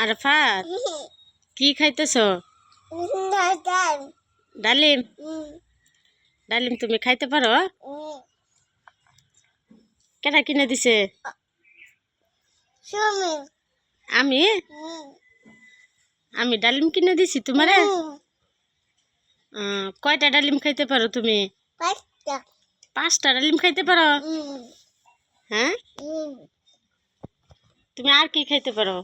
আরফাত কি খাইতেছ? ডালিম? ডালিম তুমি খাইতে পারো? কেনা কিনে দিছে? আমি? আমি ডালিম কিনে দিছি তোমারে? কয়টা ডালিম খাইতে পারো তুমি? পাঁচটা। ডালিম খাইতে পারো? হ্যাঁ? তুমি আর কি খাইতে পারো?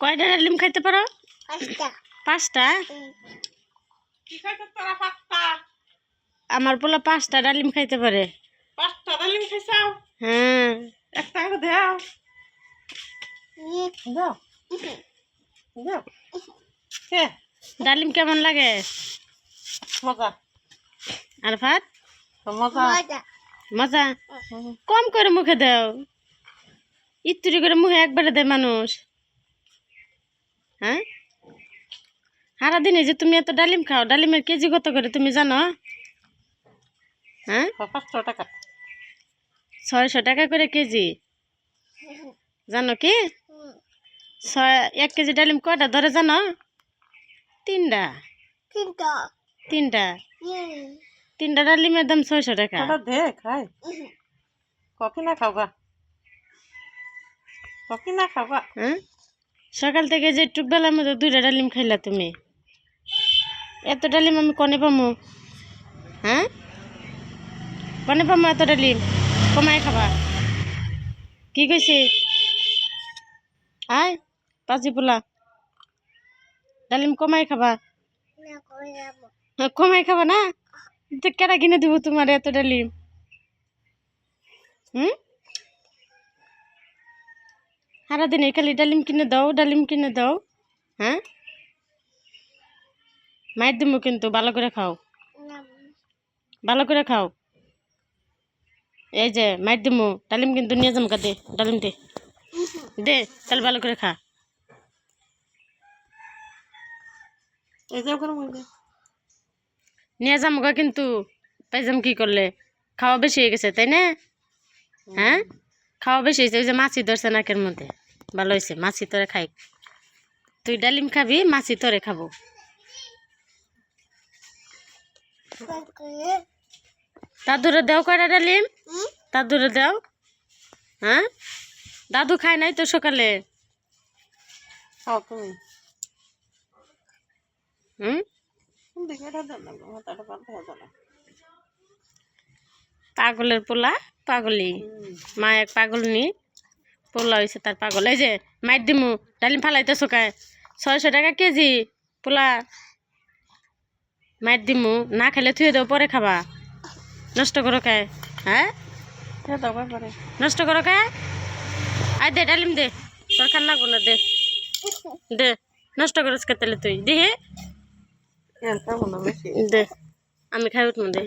কয়টা ডালিম খাইতে পারো? পাঁচটা। আমার পোলা পাঁচটা ডালিম খাইতে পারে। পাঁচটা ডালিম খাইছাও? হ্যাঁ একটা করে দেও। দাও। দাও। ডালিম কেমন লাগে? মজা। আর ভাত মজা। মজা। কম করে মুখে দাও। ইত্তুরি করে মুখে একবারে দেয় মানুষ। হ্যাঁ? সারাদিনে যে তুমি এত ডালিম খাও ডালিমের কেজি কত করে তুমি জানো? হ্যাঁ? পাঁচশো টাকা। ছয়শো টাকা করে কেজি। জানো কি? ছয় এক কেজি ডালিম কয়টা ধরে জানো? তিনটা। তিনটা। তিনটা। ডালিমের দাম ছয়শো টাকা। ওটা দে খাই। কফি না খাওয়া কফি না খাওয়া হ্যাঁ? সকাল থেকে যে টুক বেলার মধ্যে দুইটা ডালিম খাইলা তুমি। এত ডালিম আমি কনে পামু? হ্যাঁ? কনে পামু এত ডালিম? কমাই খাবা। কি কইছি? আয় পাঁচি পোলা। ডালিম কমাই খাবা। হ্যাঁ, কমাই খাবা না? কেটা কিনে দিব তোমার এত ডালিম? হুম? সারাদিন খালি ডালিম কিনে দাও ডালিম কিনে দাও। হ্যাঁ? মায়ের দিমু কিন্তু ভালো করে খাও। ভালো করে খাও। এই যে মায়ের দিমু ডালিম কিন্তু নিয়ে যাম দে ডালিম দে। দে তাহলে ভালো করে খা। এই নিয়ে যাম গা কিন্তু পাইজাম কি করলে? খাওয়া বেশি হয়ে গেছে তাই না? হ্যাঁ? খাওয়া বেশি হয়েছে ওই যে মাছি ধরছে নাকের মধ্যে। ভালো হয়েছে, মাছি তোরে খাই। তুই ডালিম খাবি, মাছি তোরে খাব। দাদুরে দেও কয়টা ডালিম? দাদুরে দেও। হ্যাঁ? দাদু খায় নাই তো সকালে? পাগলের পোলা, পাগলি। মা এক পাগল নি পোলা হয়েছে তার পাগল। এই যে মাইর দিমু ডালিম ফালাইতে শোকায় ছয়শো টাকা কেজি পোলা। মাইর দিমু না খেলে থুয়ে দেও পরে খাবা। নষ্ট করো খায় হ্যাঁ? নষ্ট করো খায় আয় দে ডালিম দে। তোর খান লাগবো না দে। দে নষ্ট করিস কে তাহলে তুই? দিহে? এটা দে আমি খাই উঠবো দে।